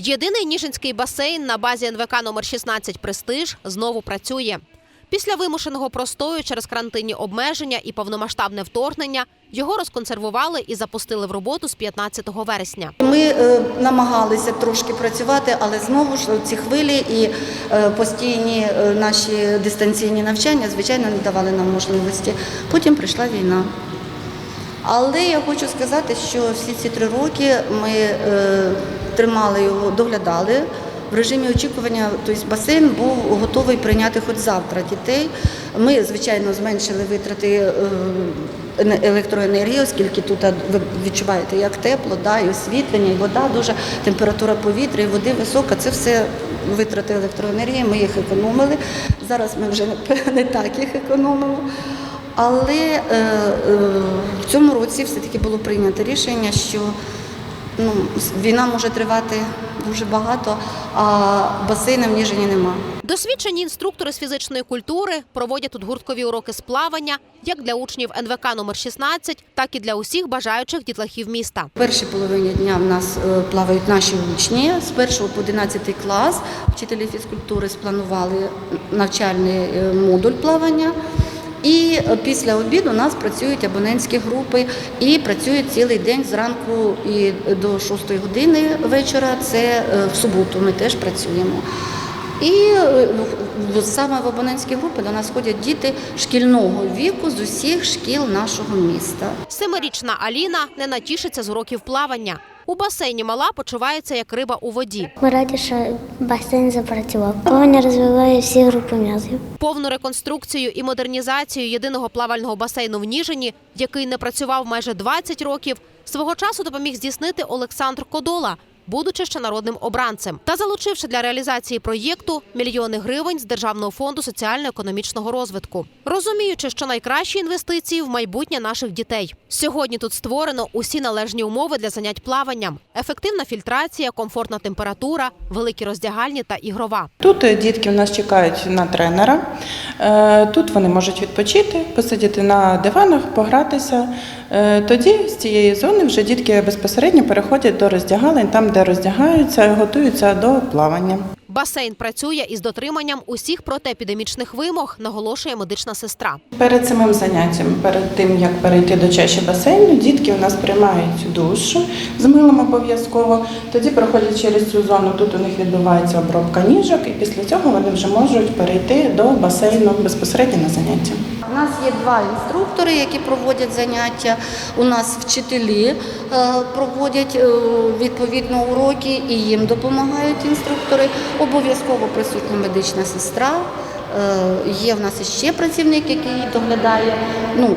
Єдиний Ніжинський басейн на базі НВК номер 16 Престиж знову працює. Після вимушеного простою через карантинні обмеження і повномасштабне вторгнення його розконсервували і запустили в роботу з 15 вересня. Ми е, намагалися трошки працювати, але знову ж ці хвилі і е, постійні е, наші дистанційні навчання, звичайно, не давали нам можливості. Потім прийшла війна. Але я хочу сказати, що всі ці три роки ми е, тримали його, доглядали. В режимі очікування, тобто басейн був готовий прийняти хоч завтра дітей. Ми, звичайно, зменшили витрати е, електроенергії, оскільки тут ви відчуваєте, як тепло, да, і освітлення, і вода дуже, температура повітря, і води висока. Це все витрати електроенергії, ми їх економили. Зараз ми вже не- так їх економимо. Але е, е, в цьому році все-таки було прийнято рішення, що ну, війна може тривати дуже багато, а басейна в Ніжині нема. Досвідчені інструктори з фізичної культури проводять тут гурткові уроки з плавання як для учнів НВК номер 16, так і для усіх бажаючих дітлахів міста. В першій половині дня в нас е, плавають наші учні з 1 по 11 клас. Вчителі фізкультури спланували навчальний е, модуль плавання. І е, після обіду у нас працюють абонентські групи і працюють цілий день зранку і до 6 години вечора. Це е, в суботу ми теж працюємо. І е, саме в абонентські групи до нас ходять діти шкільного віку з усіх шкіл нашого міста. Семирічна Аліна не натішиться з уроків плавання. У басейні мала почувається як риба у воді. Ми раді, що басейн запрацював. Плавання розвиває всі групи м'язів. Повну реконструкцію і модернізацію єдиного плавального басейну в Ніжині, який не працював майже 20 років, свого часу допоміг здійснити Олександр Кодола, будучи ще народним обранцем, та залучивши для реалізації проєкту мільйони гривень з Державного фонду соціально-економічного розвитку, розуміючи, що найкращі інвестиції в майбутнє наших дітей. Сьогодні тут створено усі належні умови для занять плаванням: ефективна фільтрація, комфортна температура, великі роздягальні та ігрова. Тут е, дітки у нас чекають на тренера. Е, Тут вони можуть відпочити, посидіти на диванах, погратися. Е, Тоді з цієї зони вже дітки безпосередньо переходять до роздягалень, там, де роздягаються, і готуються до плавання. Басейн працює із дотриманням усіх протиепідемічних вимог, наголошує медична сестра. Перед самим заняттям, перед тим як перейти до чаші басейну, дітки у нас приймають душ з милом обов'язково. Тоді проходять через цю зону. Тут у них відбувається обробка ніжок, і після цього вони вже можуть перейти до басейну безпосередньо на заняття. У нас є два інструктори, які проводять заняття. У нас вчителі е, проводять е, відповідно уроки і їм допомагають інструктори. Обов'язково присутня медична сестра. Е, Є в нас іще працівник, який доглядає. Ну,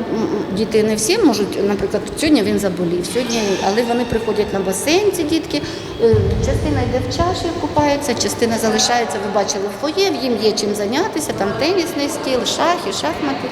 діти не всі можуть, наприклад, сьогодні він заболів, сьогодні, але вони приходять на басейн, ці дітки. Е, Частина йде в чаші, купається, частина залишається, ви бачили в фоє, їм є чим зайнятися, там тенісний стіл, шахи, шахмати.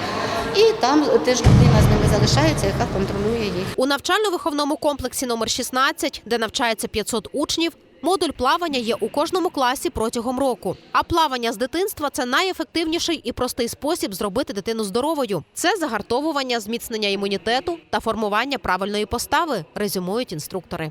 І там теж людина з ними залишається, яка контролює їх. У навчально-виховному комплексі номер 16, де навчається 500 учнів, модуль плавання є у кожному класі протягом року. А плавання з дитинства це найефективніший і простий спосіб зробити дитину здоровою. Це загартовування, зміцнення імунітету та формування правильної постави, резюмують інструктори.